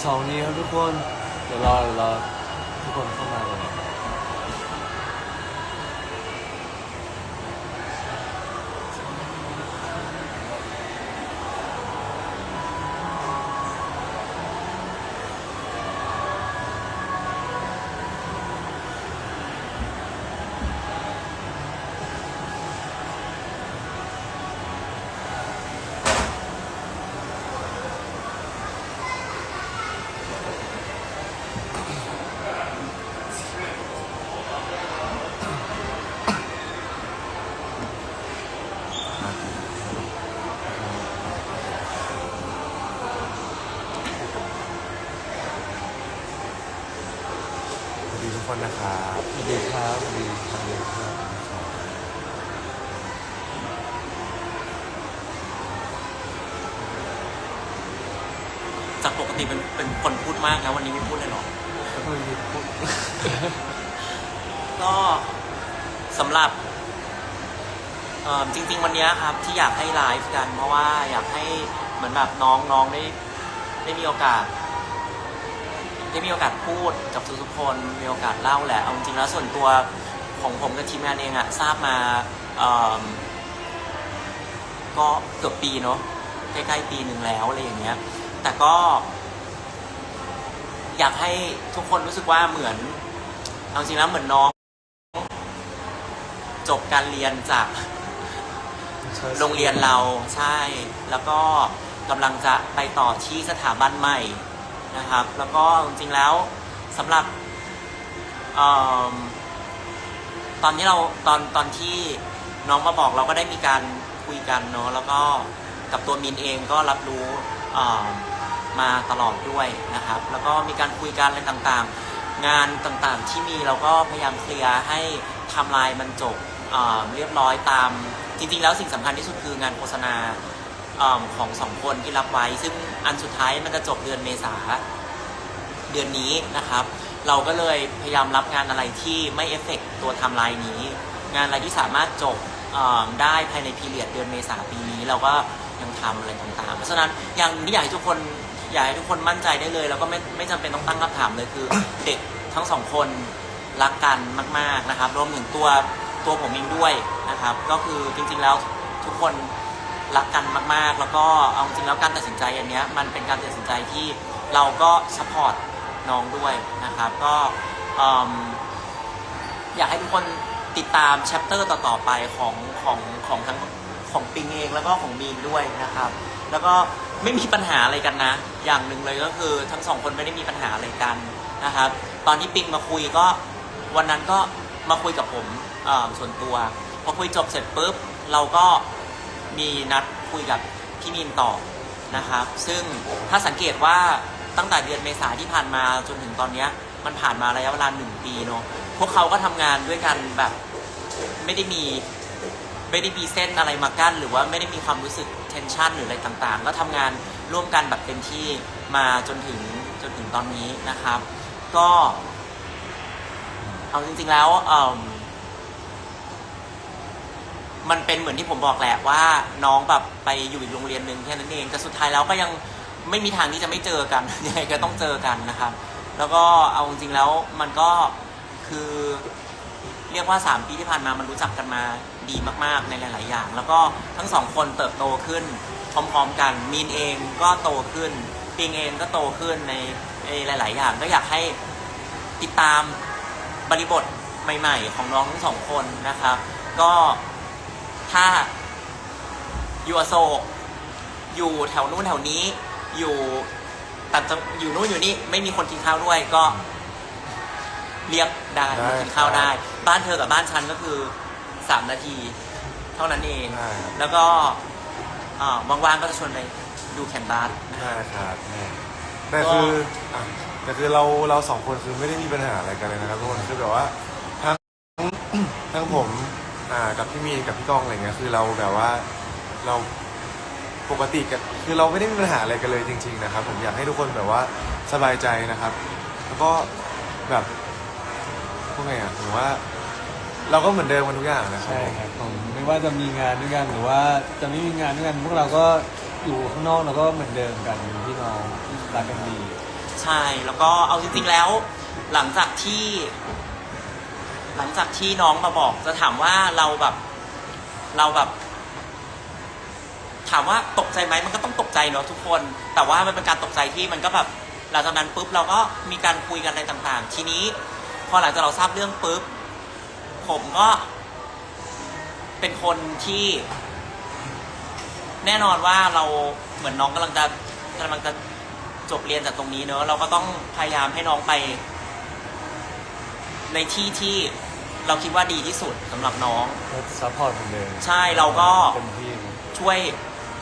เสาร์นี้ครับทุกคน เดี๋ยวรอเดี๋ยวรอทุกคนเข้ามาเลย สวัสดีทุกคนนะครับ สวัสดีครับสวัสดีสวัสดีครับ จากปกติเป็นเป็นคนพูดมากแล้ววันนี้ไม่พูดเลยเหรอ ก็ก็สำหรับเอ่อจริง ๆ วันเนี้ยครับที่อยากให้ไลฟ์กัน เพราะว่าอยากให้เหมือนแบบน้องน้องได้ได้มีโอกาส ได้มีโอกาสพูดกับทุกๆคนมีโอกาสเล่าแหละเอาจริงๆแล้วส่วนตัวของผมกับทีมงานเองอะทราบมาเอิ่มก็เกือบปีเนาะใกล้ๆปีหนึ่งแล้วอะไรอย่างเงี้ย แต่ก็ อยากให้ทุกคนรู้สึกว่าเหมือนเอาจริงแล้วเหมือนน้อง จบการเรียนจากโรงเรียนเราใช่ แล้วก็กำลังจะไปต่อที่สถาบันใหม่นะครับ แล้วก็จริงๆแล้วสำหรับเอมตอนที่เราตอนตอนที่น้องมาบอกเราก็ได้มีการคุยกันเนาะแล้วก็กับตัวมินเองก็รับรู้เอ่อ มาตลอดด้วยนะครับ แล้วก็มีการคุยกันอะไรต่างๆ งานต่างๆที่มีเราก็พยายามเคลียร์ให้ทำลายมันจบเรียบร้อยตาม จริง ๆ แล้วสิ่งสำคัญที่สุดคืองานโฆษณาอของสองคนที่รับไว้ ซึ่งอันสุดท้ายมันจะจบเดือนเมษาเดือนนี้นะครับ เราก็เลยพยายามรับงานอะไรที่ไม่เอฟเฟกต์ตัวทำลายนี้ งานอะไรที่สามารถจบได้ภายในพีเรียดเดือนเมษาปีนี้ เราก็ ยังทำอะไรต่างๆ เพราะฉะนั้นอย่างที่อยากให้ทุกคนอยากให้ทุกคนมั่นใจได้เลย แล้วก็ไม่ไม่จำเป็นต้องตั้งคำถามเลยคือ เด็กทั้งสองคนรักกันมาก ๆนะครับรวมถึงตัวตัวผมเองด้วยนะครับ ก็คือจริงๆแล้วทุกคนรักกันมากๆ แล้วก็เอาจริงแล้วการตัดสินใจอันเนี้ยมันเป็นการตัดสินใจที่เราก็สปอร์ตน้องด้วยนะครับ ก็อยากให้ทุกคนติดตามแชปเตอร์ต่อๆไปของของของทั้ง ของปิงเองแล้วก็ของมีนด้วยนะครับ แล้วก็ไม่มีปัญหาอะไรกันนะ อย่างหนึ่งเลยก็คือทั้งสองคนไม่ได้มีปัญหาอะไรกันนะครับ ตอนที่ปิงมาคุยก็วันนั้นก็มาคุยกับผมส่วนตัว พอคุยจบเสร็จปุ๊บ เราก็มีนัดคุยกับพี่มีนต่อนะครับ ซึ่งถ้าสังเกตว่าตั้งแต่เดือนเมษาที่ผ่านมาจนถึงตอนนี้มันผ่านมาระยะเวลาหนึ่งปีเนาะพวกเขาก็ทำงานด้วยกันแบบไม่ได้มี ไม่ได้มีเส้นอะไรมากั้น หรือว่าไม่ได้มีความรู้สึกเทนชันหรืออะไรต่างๆ ก็ทำงานร่วมกันแบบเต็มที่มาจนถึงจนถึงตอนนี้นะครับ ก็เอาจริงๆแล้วมมันเป็นเหมือนที่ผมบอกแหละว่าน้องแบบไปอยู่อีกโรงเรียนหนึ่งแค่นั้นเองแต่สุดท้ายแล้วก็ยังไม่มีทางที่จะไม่เจอกันยังไงก็ต้องเจอกันนะครับ แล้วก็เอาจริงๆแล้วมันก็คือ เรียกว่า 3 ปีที่ผ่านมามันรู้จักกันมาดีมากๆในหลาย ๆ อย่าง แล้วก็ทั้งสองคนเติบโตขึ้นพร้อมๆกันมีนเองก็โตขึ้นปิงเองก็โตขึ้นในในหลาย ๆ อย่าง ก็อยากให้ติดตามบริบทใหม่ ๆ ของน้องทั้งสองคนนะครับ ก็ถ้าอยู่อโศกอยู่แถวนู้นแถวนี้อยู่แต่จะอยู่นู่นอยู่นี่ไม่มีคนกินข้าวด้วยก็ เรียกได้ได้มากินข้าวครับได้ บ้านเธอกับบ้านฉันก็คือสามนาที เท่านั้นเอง ได้ครับ แล้วก็อ่าว่างๆก็จะชวนไปดูแข่งบาสนะได้ครับแต่คืออะแต่คือเราเราสองคนคือไม่ได้มีปัญหาอะไรกันเลยนะครับทุกคนคือแบบว่าทั้ง ทั้งผมอ่ากับพี่มีนกับพี่ก้องอะไรเงี้ยคือเราแบบว่าเราปกติกันคือเราไม่ได้มีปัญหาอะไรกันเลยจริง ๆ นะครับ ผมอยากให้ทุกคนแบบว่าสบายใจนะครับ แล้วก็แบบ พวกไงอะหรือว่า เราก็เหมือนเดิมกันทุกอย่างนะครับใช่ครับผมไม่ว่าจะมีงานด้วยกันหรือว่าจะไม่มีงานด้วยกันพวกเราก็อยู่ข้างนอกเราก็เหมือนเดิมกันเป็นพี่น้องรักกันดีใช่แล้วก็เอาจริงๆแล้ว หลังจากที่ หลังจากที่น้องมาบอกจะถามว่าเราแบบ เราแบบ ถามว่าตกใจไหมมันก็ต้องตกใจเนาะทุกคน แต่ว่ามันเป็นการตกใจที่มันก็แบบหลังจากนั้นปุ๊บเราก็มีการคุยกันอะไรต่างๆ ทีนี้ พอหลังจากเราทราบเรื่องปุ๊บ ผมก็ เป็นคนที่ แน่นอนว่าเราเหมือนน้องกำลังจะกำลังจะจบเรียนจากตรงนี้เนอะเราก็ต้องพยายามให้น้องไป ในที่ที่เราคิดว่าดีที่สุดสำหรับน้อง ก็ซัพพอร์ตเหมือนเดิมใช่เราก็ เต็มที่ช่วย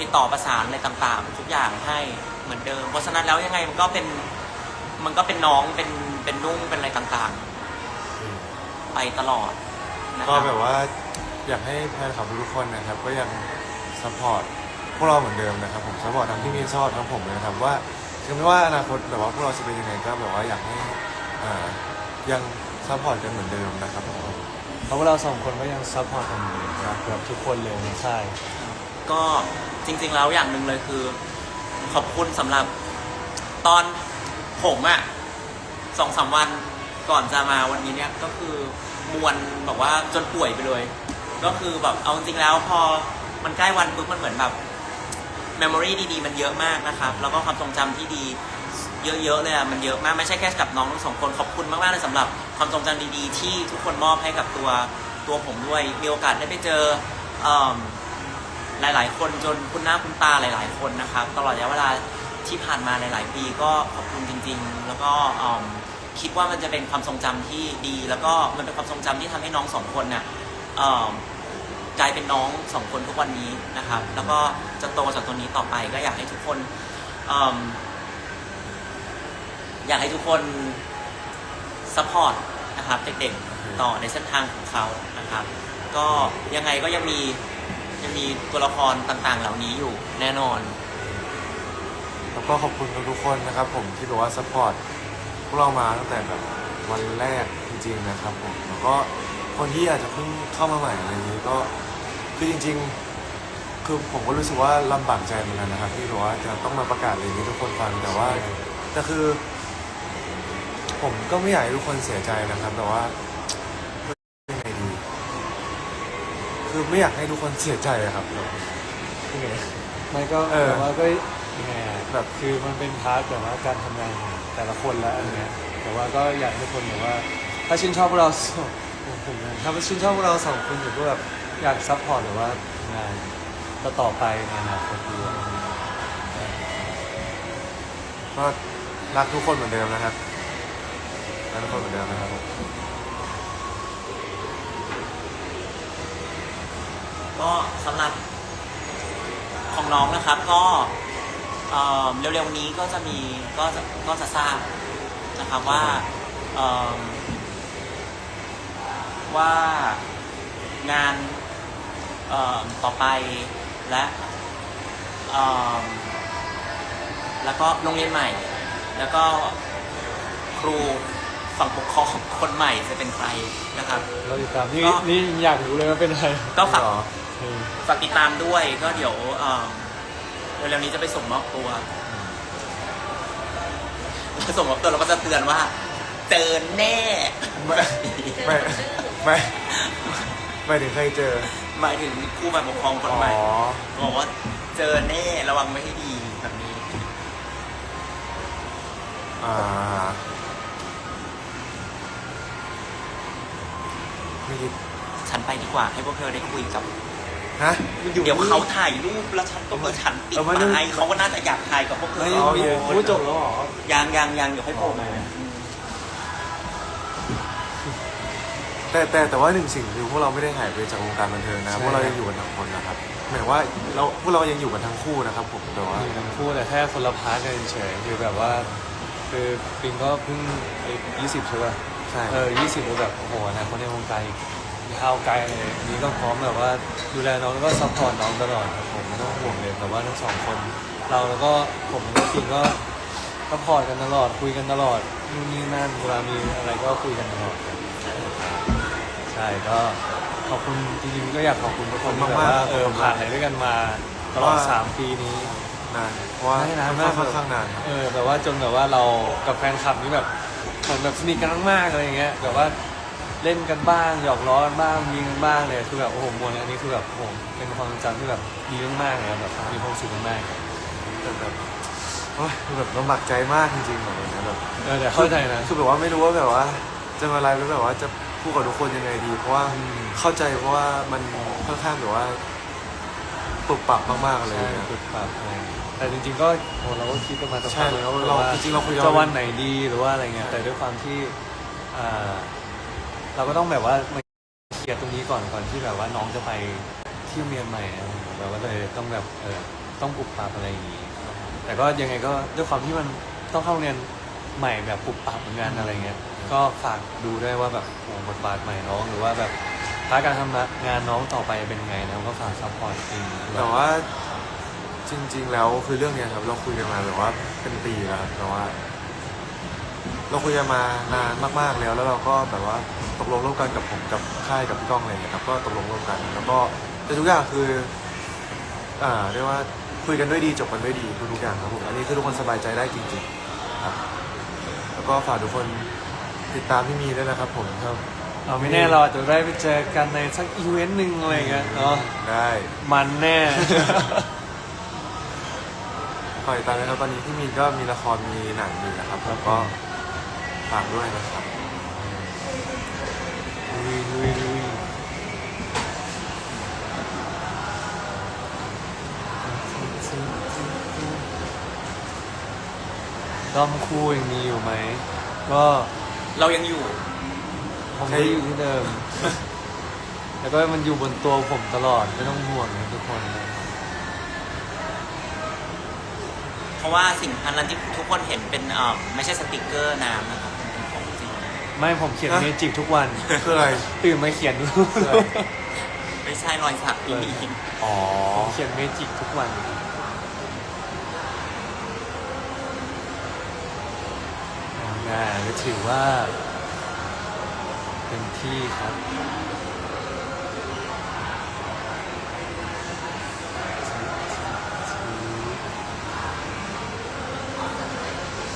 ติดต่อประสานอะไรต่างๆ ทุกอย่างให้เหมือนเดิม เพราะฉะนั้นแล้วยังไงมันก็เป็นมันก็เป็นน้องเป็นเป็นนุ่งเป็นอะไรต่างๆ ไปตลอดนะคก็รับ แบบว่าอยากให้แฟนคลับทุกคนนะครับ ก็ยังซัพพอร์ตพวกเราเหมือนเดิมนะครับผมซัพพอร์ตทั้งพี่มีนชอบทั้งผมเลยนะครับว่าถึงแม้ว่าอนาคตแบบว่าพวกเราจะเป็นยังไงก็แบบว่าอยากให้อ่ายังซัพพอร์ตกันเหมือนเดิมนะครับผม เพราะว่าเราสองคนก็ยังซัพพอร์ตกันอยู่ครับแบบทุกคนเลยในค่าย ก็จริงๆแล้วอย่างหนึ่งเลยคือ ขอบคุณสำหรับตอนผมอะสองสามวัน ก่อนจะมาวันนี้เนี่ยก็คือมวนแบบว่าจนป่วยไปเลย ก็คือแบบเอาจริงแล้วพอมันใกล้วันปุ๊บมันเหมือนแบบเมมโมรีดีๆ มันเยอะมากนะครับ แล้วก็ความทรงจำที่ดีเยอะๆเลยอะมันเยอะมากไม่ใช่แค่กับน้องทั้งสองคนขอบคุณมากๆเลยสำหรับความทรงจำดีๆ ที่ทุกคนมอบให้กับตัวตัวผมด้วย มีโอกาสได้ไปเจออืมหลายๆ คนจนคุณหน้าคุณตาหลายๆ คนนะครับ ตลอดระยะเวลาที่ผ่านมาหลายๆ ปีก็ขอบคุณจริง ๆ แล้วก็อืม คิดว่ามันจะเป็นความทรงจำที่ดี แล้วก็มันเป็นความทรงจำที่ทำให้น้องสองคนน่ะเอิ่มกลายเป็นน้องสองคนทุกวันนี้นะครับ แล้วก็จะโตจากตรงนี้ต่อไปก็อยากให้ทุกคนเอิ่มอยากให้ทุกคนซัพพอร์ตนะครับเด็กๆต่อในเส้นทางของเขานะครับ ก็ยังไงก็ยังมียังมีตัวละครต่างๆ เหล่านี้อยู่แน่นอน แล้วก็ขอบคุณทุกๆคนนะครับ ผมที่แบบว่าซัพพอร์ต พวกเรามาตั้งแต่แบบวันแรกจริงๆนะครับผมแล้วก็คนที่อาจจะเพิ่งเข้ามาใหม่อะไรอย่างนี้ก็คือจริง ๆ คือผมก็รู้สึกว่าลำบากใจเหมือนกันนะครับ ที่แบบว่าจะต้องมาประกาศอะไรอย่างนี้ให้ทุกคนฟังแต่ว่าแต่คือ ผมก็ไม่อยากให้ทุกคนเสียใจนะครับ แต่ว่ายังไงดีคือไม่อยากให้ทุกคนเสียใจอะครับยังไง ไม่ก็เออแบบว่าก็ ยังไงอะแบบคือมันเป็นพาร์ทแบบว่าการทำงานของแต่ละคนแล้วอันเนี้ยแต่ว่าก็อยากให้ทุกคนแบบว่า ถ้าชื่นชอบพวกเราสองผมนะถ้าชื่นชอบพวกเราสองคนอยู่ก็แบบอยากซัพพอร์ตหรือว่างานต่อต่อๆไปในอนาคตด้วยก็รักทุกคนเหมือนเดิมนะครับรักทุกคนเหมือนเดิมนะครับก็สำหรับของน้องนะครับก็ เอ่อเร็วๆนี้ก็จะมีก็จะก็จะทราบนะครับว่าเอิ่มว่างานเอิ่มต่อไปและเอิ่มแล้วก็โรงเรียนใหม่ แล้วก็ครูฝั่งปกครองคนใหม่จะเป็นใครนะครับ เราติดตามนี่ก็ นี่อยากรู้เลยว่าเป็นใครก็ฝากเหรอเออ ฝากติดตามด้วยก็เดี๋ยวเอ่อ เร็วๆนี้จะไปส่งมอบตัวแล้วส่งมอบตัวเราก็จะเตือนว่าเจอแน่ ไม่ไม่ไม่ไม่ถึงเคยเจอ หมายถึงครูฝ่ายปกครองคนอ๋อใหม่บอกว่าเจอแน่ระวังไม่ให้ดีแบบนี้ อ่าไม่คิด ฉันไปดีกว่าให้พวกเธอได้คุยกับ ฮะมันอยู่เดี๋ยวนี่เขาถ่ายรูปแล้วฉันก็มีฉันปิดเอามาดูไม้เขาก็น่าจะอยากถ่ายกับพวกเธอไม่เอามีเยอะพูดจบแล้วเหรอยังยังยังเดี๋ยวให้โผล่มาแต่แต่แต่ว่าหนึ่งสิ่งคือพวกเราไม่ได้หายไปจากวงการบันเทิงนะใช่พวกเรายังอยู่กันทั้งคนนะครับหมายว่าเราพวกเรายังอยู่กันทั้งคู่นะครับผมแต่ว่าอยู่ทั้งคู่แต่แค่คนละพาร์ทกันเฉยๆคือแบบว่า คือปิงก็เพิ่งยี่สิบใช่ป่ะใช่เออยี่สิบแบบโอ้โหอนะคนในวงการอีก ยาวไกลเลยนี้ก็พร้อมแบบว่าดูแลน้องแล้วก็ซัพพอร์ตน้องตลอดครับผมไม่ต้องห่วงเลยแต่ว่าทั้งสองคน เราแล้วก็ผมแล้วก็ปิงก็ซัพพอร์ตกันตลอดคุยกันตลอดนู่นนี่นั่นเวลามีอะไรก็คุยกันตลอดครับใช่ก็ขอบคุณจริงๆก็อยากขอบคุณทุกคนที่แบบว่าเออผ่านอะไรด้วยกันมาตลอดสามปีนี้นานเพราะว่าไม่นานค่มากอนข้างนานครับเออแบบว่าจนแบบว่าเรากับแฟนคลับนี่แบบเหมือนแบบสนิทกันมากๆอะไรอย่างเงี้ยแบบว่า เล่นกันบ้างหยอกล้อกันบ้างมีกันบ้างเลยคือแบบโอ้โหมวลอันนี้คือแบบโอ้โหเป็นความทรงจำที่แบบดีมากๆเลยครับแบบมีความสุขมากๆแต่แบบโอ้ยคือแบบลำบากใจมากจริงๆแบบนี้แบบเออแต่เข้าใจนะ คือแบบว่าไม่รู้ว่าแบบว่า จะมาไลฟ์แล้วแบบว่าจะพูดกับทุกคนยังไงดี เพราะว่าอืม เข้าใจเพราะว่ามันค่อนข้างแบบว่าปรับปรับมากๆเลยใช่นะ ฝึกปรับอะไรอย่างเงี้ยแต่จริงๆก็โอ้เราก็คิดกันมาสักใช่พักแล้วเราว่าจริงๆเราคุยกัน จะวันไหนดีหรือว่าอะไรเงี้ยแต่ด้วยความที่อ่า เราก็ต้องแบบว่ามาเคลียร์ตรงนี้ก่อนก่อนที่แบบว่าน้องจะไปที่โรงเรียนใหม่นะแบบว่าเลยต้องแบบเออต้องปรับปรับอะไรอย่างงี้ แต่ก็ยังไงก็ด้วยความที่มันต้องเข้าโรงเรียนใหม่แบบปรับปรับเหมือนกันอะไรเงี้ยก็ฝากดูด้วยว่าแบบโอ้บทบาทใหม่น้องหรือว่าแบบพาร์ทการทำงานน้องต่อไปเป็นยังไงนะก็ฝากซัพพอร์ตจริงด้วยแต่ว่าจริง ๆ แล้วคือเรื่องเนี้ยครับเราคุยกันมาแบบว่าเป็นปีแล้วครับแต่ว่า เราคุยกันมานานมากๆแล้ว แล้วเราก็แบบว่าตกลงร่วมกันกับผมกับค่ายกับพี่ก้องอะไรอย่างเงี้ยครับก็ตกลงร่วมกัน แล้วก็แต่ทุกอย่างคืออ่าเรียกว่าคุยกันด้วยดีจบกันด้วยดีทุกๆอย่างครับผมอันนี้คือทุกคนสบายใจได้จริงๆครับ แล้วก็ฝากทุกคนติดตามพี่มีด้วยนะครับผมครับเอาไม่แน่เราอาจจะได้ไปเจอกันในสักอีเวนต์หนึ่งอะไรอย่างเงี้ยเนาะได้มันแน่ฝากติดตามนะครับตอนนี้พี่มีนก็มีละครมีหนังอยู่นะครับครับก็ ฝากด้วยนะครับลุยลุยลุยด้อมคู่ยังมีอยู่ไหม ก็เรายังอยู่ ผมก็อยู่ที่เดิม แล้วก็มันอยู่บนตัวผมตลอด ไม่ต้องห่วงนะทุกคนนะครับเพราะว่าสิ่งอันนั้นที่ทุกคนเห็นเป็นเอ่อไม่ใช่สติกเกอร์น้ำนะครับ ไม่ผมเขียนฮะ เมจิกทุกวัน คืออะไร ตื่นมาเขียนดูใช่ไม่ใช่รอยสักที่มีอ๋อ ผมเขียนเมจิกทุกวันงานก็ถือว่าเต็มที่ครับ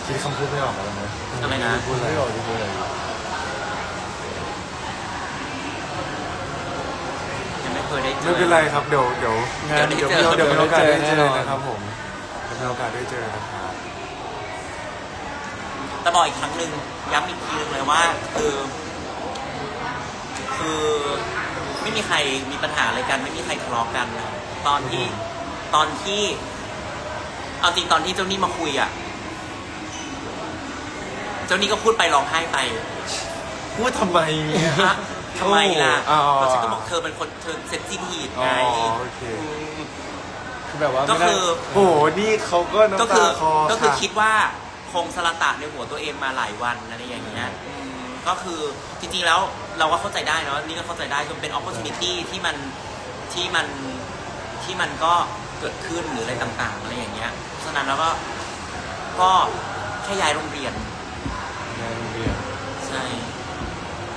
คิดคำพูดไม่ออกแล้วนะอะไรนะ พูดไม่ออกจะพูดอะไร ยังไม่ เคยได้เจอ ไม่เป็นไรครับเดี๋ยวเดี๋ยวงานเดี๋เดี๋ยยววได้เดี๋ยวเจอ เดี๋ยวมีโอกาสได้เจแน่นออนนะครับผมเดี๋ยวมีโอกาสได้เจอนะครับ แต่บอกอีกครั้งหนึ่งย้ำอีกทีหนึงเลยว่าคือคือไม่มีใครมีปัญหาอะไรกัน ไม่มีใครทะเลาะกันนะตอนที่ตอนที่ เอาจริงตอนที่เจ้านี่มาคุยอะ เจ้านี่ก็พูดไปร้องไห้ไป พูดทำไมเนี่ยฮะ ทำไมล่ะอ๋อเพราะฉันก็บอกเธอเป็นคนเธอเซนซิทีฟอ๋ไงอโอเคมคือแบบว่าก็ไม่ได้คือ โอ้โหนี่เขาก็ก็น้ำคืตาอคอก็คือค่ะคิดว่าคงสละตะในหัวตัวเองมาหลายวันอะไรอย่างเงี้ยอืมก็คือจริงๆแล้วเราก็เข้าใจได้เนาะนี่ก็เข้าใจได้จนเป็น opportunity ที่มันที่มันที่มันก็เกิดขึ้นหรืออะไรต่างๆอะไรอย่างเงี้ยเพราะฉะนั้นแล้วก็ก็แค่ย้ายโรงเรียน ในโรงเรียนใช่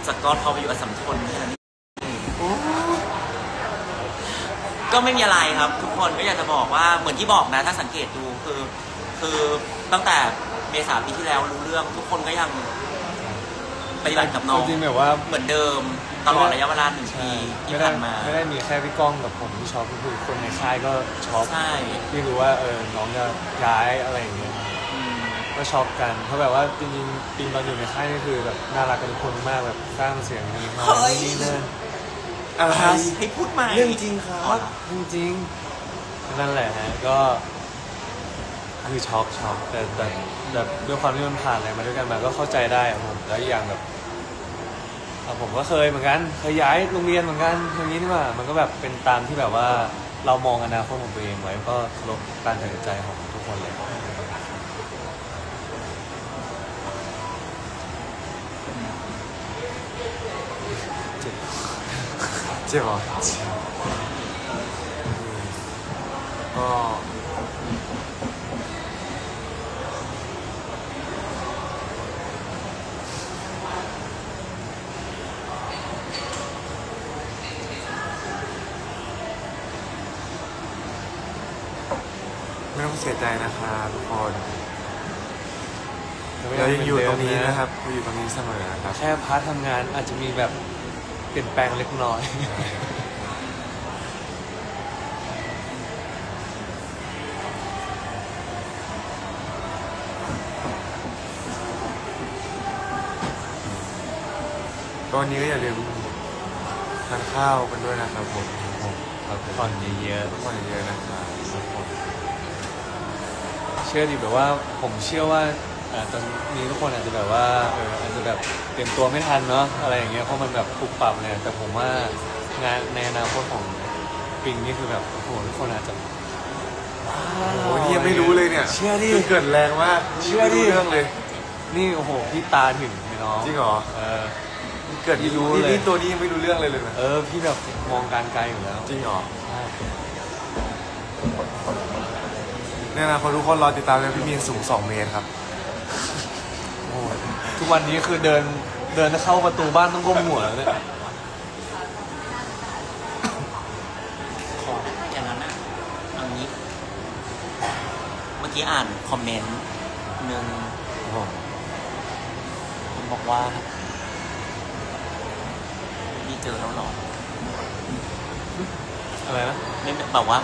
จากกอทอไปอยู่อสสัมทนแค่นั้นเองก็ไม่มีอะไรครับ ทุกคนก็อยากจะบอกว่าเหมือนที่บอกนะถ้าสังเกตดูคือ คือตั้งแต่เมษาปีที่แล้วรู้เรื่องทุกคนก็ยังปฏิบัติกับน้องจริงๆแบบว่าเหมือนเดิมตลอดระยะเวลาหนึ่งปีที่ไม่ได้ผ่านมาไม่ได้มีแค่พี่ก้องกับผมที่ช็อปก็คือคนในค่ายก็ช็อปใช่ที่รู้ว่าเออน้องจะย้ายอะไรอย่างเงี้ยอืม ก็ช็อปกันเพราะแบบว่าจริงๆปีตอนอยู่ในค่ายนี่คือแบบน่ารักกันทุกคนมากแบบสร้างเสียงนี้มานี่นั่นอะไรให้พูดใหม่เรื่องจริงครับอ๋อเหรอจริงๆนั่นแหละฮะก็ คือช็อกช็อกแต่แต่แบบด้วยความที่มันผ่านอะไรมาด้วยกันมาก็เข้าใจได้อะผมแล้วอีกอย่างแบบอะผมก็เคยเหมือนกันเคยย้ายโรงเรียนเหมือนกันอย่างนี้นี่ว่ามันก็แบบเป็นตามที่แบบว่าเรามองอนาคตของตัวเองไว้ก็เคารพการตัดสินใจของทุกคนเลย จ็บเหรอก็ไม่ต้องต้องเสียใจนะครับทุกคน เรายังอยู่ตรงนี้นะครับเราอยู่ตรงนี้เสมอนะครับ แค่พาร์ททำงานอาจจะมีแบบ เปลี่ยนแปลงเล็กน้อยก็วันนี้ก็อย่าลืมทานข้าวกันด้วยนะครับผมพักผ่อนเยอะทุกคนเยอะๆนะครับๆเชื่อดิแบบว่าผมเชื่อว่าอ่าตอนนี้ทุกคนอาจจะแบบว่าเอออาจจะ แบบเตรียมตัวไม่ทันเนาะอะไรอย่างเงี้ยเพราะมันแบบปรับปรับเนี่ยแต่ผมว่างานในอนาคตของปิงนี่คือแบบโอ้โหทุกคนอาจจะว้าวโอ้โหนี่ยังไม่รู้เลยเนี่ยเชื่อดิ คือเกิดแรงมากเชื่อดิ ไม่รู้เรื่องเลย นี่โอ้โหพี่ตาถึงไอ้น้องจริงเหรอ เออ เกิดไม่รู้นี่เลย นี่ตัวนี้ยังไม่รู้เรื่องเลยเลยนะเออพี่แบบมองการไกลอยู่แล้วจริงเหรอใช่เนี่ยนะคนทุกคนรอติดตามนะพี่มีนสูง 2 เมตรครับโอ้โห ทุกวันนี้คือเดินเดินเข้าประตูบ้านต้องก้มหัวแล้วเนี่ยขออย่างนั้นนะเอางี้ เมื่อกี้อ่านคอมเมนต์หนึ่งโอ้โหผมบอกว่านี่เจอแล้วเหรออะไรนะ ไม่แบบว่า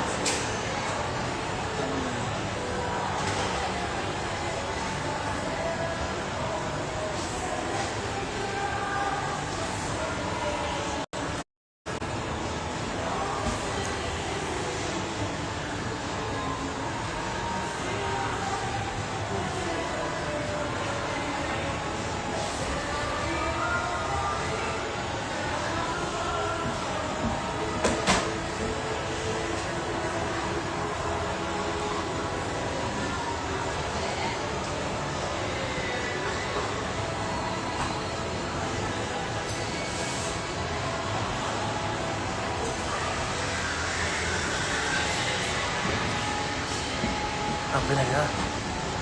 ไปไหนอะ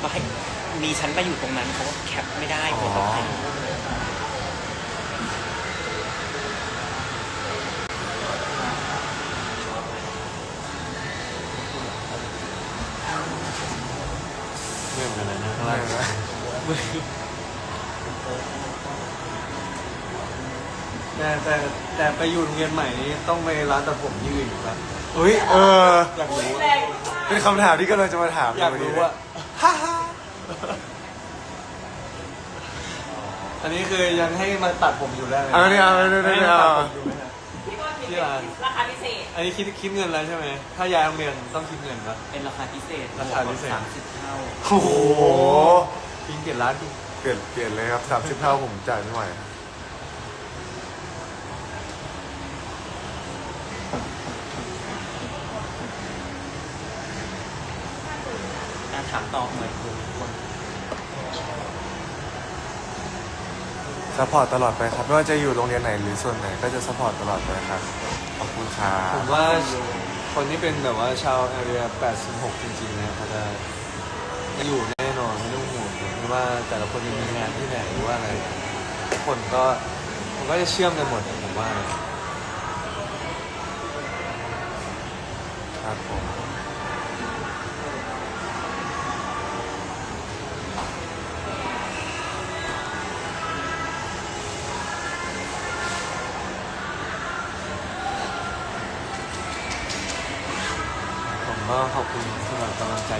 ก็ให้มีฉันไปอยู่ตรงนั้นเขาก็แคปไม่ได้อ๋อกลัวเขาถ่ายเมื่อเหมือนกันนะข้างอะไรล่างนะแต่แต่แต่ไปอยู่โรงเรียนใหม่นี้ต้องไปร้านตัดผมที่อื่นอีกครับเฮ้ยเอออยากรู้ เป็นคำถามที่กำลังจะมาถามอยากในวันรู้นี้ว่า ฮ่าฮ่าอันนี้คือยังให้มาตัดผมอยู่ได้ไหมเอาเนี่ยเอาเนี่ยให้เนี่ยมาตัดเอาผมอยู่ไหมฮะ พี่ว่าคิดที่ร้านราคาพิเศษอันนี้คิดคิดเงินแล้วใช่ไหม ถ้าย้ายโรงเรียนต้องคิดเงินปะ เป็นราคาพิเศษราคาพิเศษ สามสิบเท่า โอ้โห ปิงเปลี่ยนร้านปิงเปลี่ยนเปลี่ยนเลยครับสามสิบเท่าผมจ่ายไม่ไหวการ ถามตอบหน่อยคือคนซัพพอร์ตตลอดไปครับไม่ว่าจะอยู่โรงเรียนไหนหรือส่วนไหนก็จะซัพพอร์ตตลอดไปครับ ขอบคุณครับผมว่าคนที่เป็นแบบว่าชาวแอเรีย86 จริงๆนะเขาจะอยู่แน่นอนไม่ต้องห่วงเลยไม่ว่าแต่ละคนจะมีงานที่ไหนหรือว่าอะไรทุกคนก็มันก็จะเชื่อมกันหมดอะผมว่าครับผมผม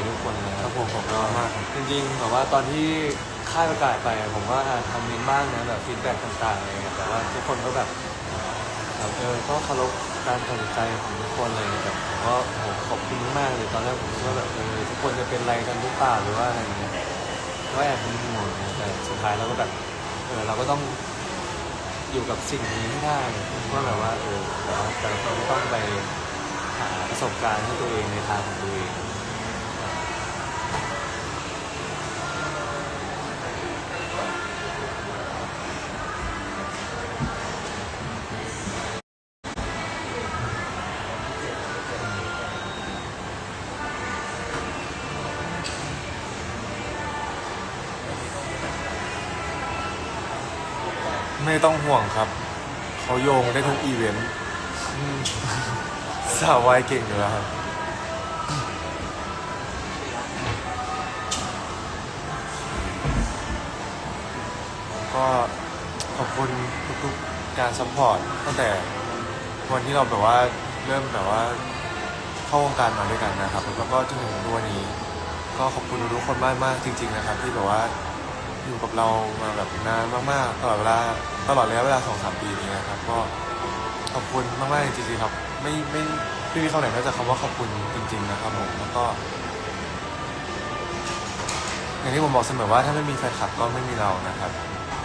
ทุกคนนะคครัรับบผมขอบคุณมากครับจริงๆแบบว่าตอนที่ค่ายประกาศไปอะผมก็อ่านคอมเมนต์บ้างนะแบบฟีดแบ็กต่างๆอะไรเงี้ยแต่ว่าทุกคนก็แบบแบบเออก็เคารพการตัดสินใจของทุกคนเลยแต่ผมก็โหขอบคุณมากๆเลยตอนแรกผมคิดว่าแบบเออทุกคนจะเป็นอะไรกันหรือเปล่าหรือว่าอะไรเงี้ยก็แอบเป็นห่วงนะแต่สุดท้ายเราก็แบบเออเราก็ต้องอยู่กับสิ่งนี้ให้ได้ว่าแบบว่าเออแต่ว่าแต่ละคนก็ต้องไปหาประสบการณ์ให้ตัวเองในทางของตัวเอง โยงได้ทุกอีเวนต์สาววายเก่งอยู่แล้วครับก็ขอบคุณทุกๆการซัพพอร์ตตั้งแต่วันที่เราแบบว่าเริ่มแบบว่าเข้าวงการมาด้วยกันนะครับ แล้วก็จนถึงวันนี้ ก็ขอบคุณทุกคนมากๆจริง ๆ นะครับ ที่แบบว่าอยู่กับเรามาแบบนานมากๆตลอดเวลา ตลอดระยะเวลาสองสามปีนี้นะครับก็ขอบคุณมากๆจริงๆครับ ไม่ไม่ไม่มีคำไหนนอกจากคำว่าขอบคุณจริง ๆ นะครับผมแล้วก็ อย่างที่ผมบอกเสมอว่าถ้าไม่มีแฟนคลับก็ไม่มีเรานะครับ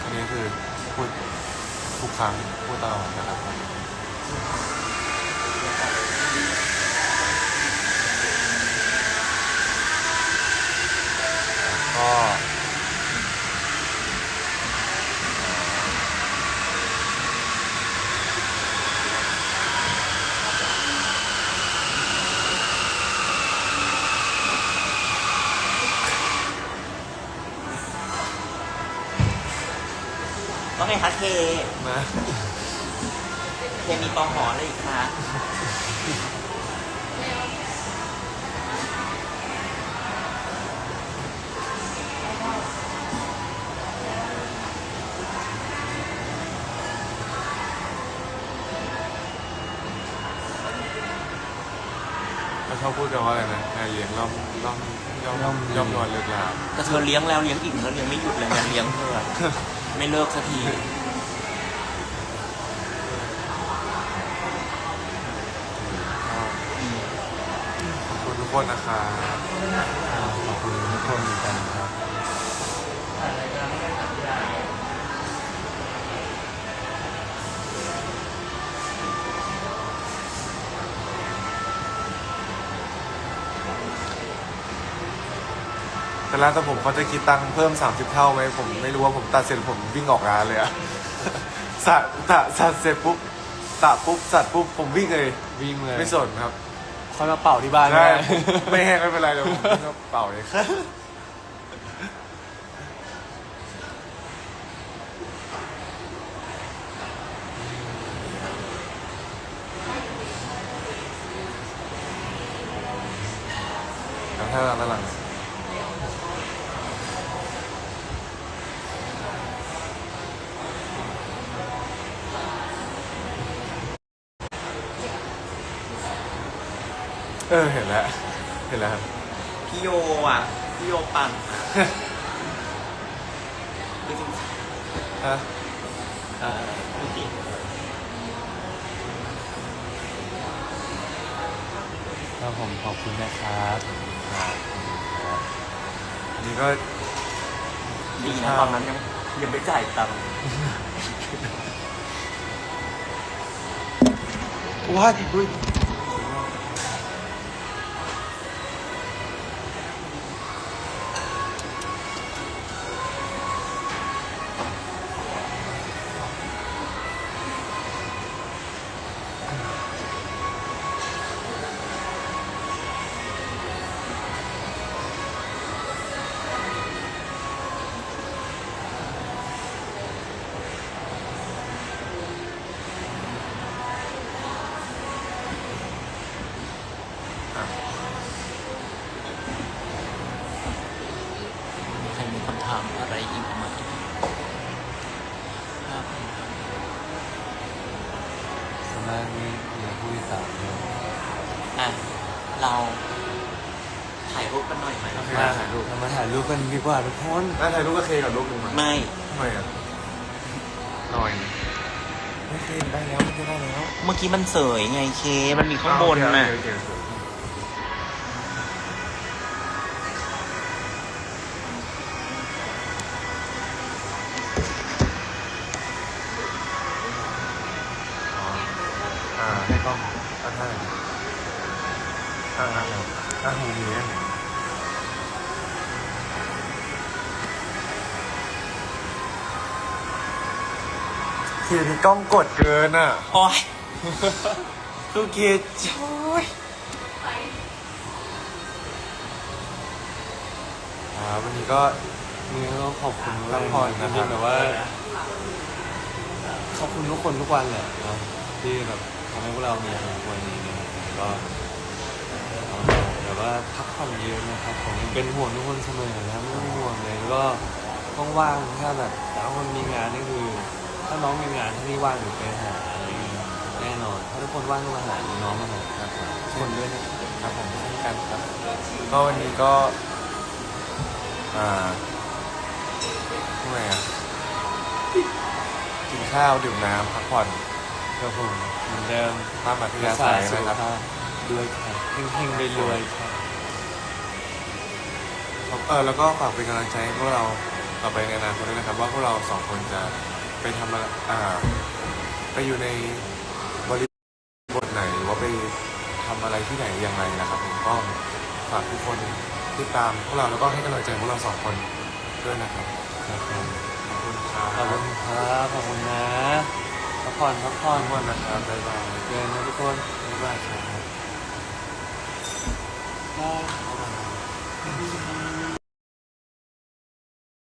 อันนี้คือพูดทุกครั้งพูดตลอดนะครับก็ ว่าไงคะเคนะเคมีปองหออะไรอีกคะเขาชอบพูดกันว่าอะไรนะงานเลี้ยงย่อมย่อมย่อมย่อมนอนเลิกลา แต่เธอเลี้ยงแล้วเลี้ยงอีกเธอเลี้ยงไม่หยุดเลยงานเลี้ยงเธอ ไม่เลิกสักที ขอบคุณทุกคนนะครับ ขอบคุณทุกคนเหมือนกัน แต่ร้านตัดผมเขาจะคิดตังค์เพิ่ม 30 เท่าไหมผมไม่รู้ว่าผมตัดเสร็จผมวิ่งออกร้านเลยอะสระสระสระเสร็จปุ๊บสระปุ๊บสัดปุ๊บผมวิ่งเลยวิ่งเลยไม่สนครับค่อยมาเป่าที่บ้านใช่ได้ผมไม่แห้งไม่เป็นไรเดี๋ยวผมวิ่งก็เป่าเลย ครับแล้วถ้าเราตลังเออเห็นแล้ว เห็นแล้วครับ พี่โยอะ พี่โยปั่นอะคือจริงฮะๆเออดูดิครับผมขอบคุณนะครับครับอันนี้ก็ ดีนะตอนนั้นยังยังไม่จ่ายตังค์ว้ายอุ้ย กันดีกว่าทุกคนน่าถ่ายรูปกับเคกับรูปหนึ่งมาไม่ ทำไมอะหน่อยไม่เคได้แล้วไม่เคได้แล้วเมื่อกี้มันเสยไงเค มันมีข้างบนน่ะ โอเคโอเคโอเคอ๋ออ่าให้กล้องอะท่าไหนอ่าอ่าอ่าอ่าหูมีเนี่ย คือนี่กล้องกดเกินอะ โอ้ยทุกทีช่วยอ่าวันนี้ก็นี่ก็ขอบคุณพักผ่อนนะครับจงๆแบบว่า ขอบคุณทุกคนทุกวันแหละเนาะที่แบบทำให้พวกเรามีวันนี้นะครับก็เอาแบบว่าพักผ่อนเยอะนะครับผมเป็นห่วงทุกคนเสมอนะไม่ต้องห่วงเลยแล้วก็ว่างๆถ้าแบบถ้าคนมีงานนี่คือ ถ้าน้องมีงานที่นี่ว่างหรือไปหาอะไรอย่างเงี้ยแน่นอน ถ้าทุกคนว่างก็มาหาน้องมาหาครับผมทุกคนด้วยนะครับผมเช่นกันครับ ก็วันนี้ก็ อ่าทำไมอะกินข้าวดื่มน้ำพักผ่อนครับผมเหมือนเดิมตามอัธรัยากษายนะครับด้วยครับเฮงๆรวยๆครับเออแล้วก็ฝากเป็นกำลังใจให้พวกเราต่อไปในอนาคตด้วยนะครับ ว่าพวกเราสองคนจะ ไปทำอะไรอ่า ไปอยู่ในบริบทไหนหรือว่าไปทำอะไรที่ไหนอย่างไรนะครับผมก็ฝากทุกคนติดตามพวกเราแล้วก็ให้กำลังใจพวกเราสองคนด้วยนะครับครับผมขอบคุณครัขอบคุณบครับขอบคุณนะพักผ่อนพักผ่อนทุกคนนะครับบ๊ายบายเจอกันนะทุกคนบ๊ายบายครับบาย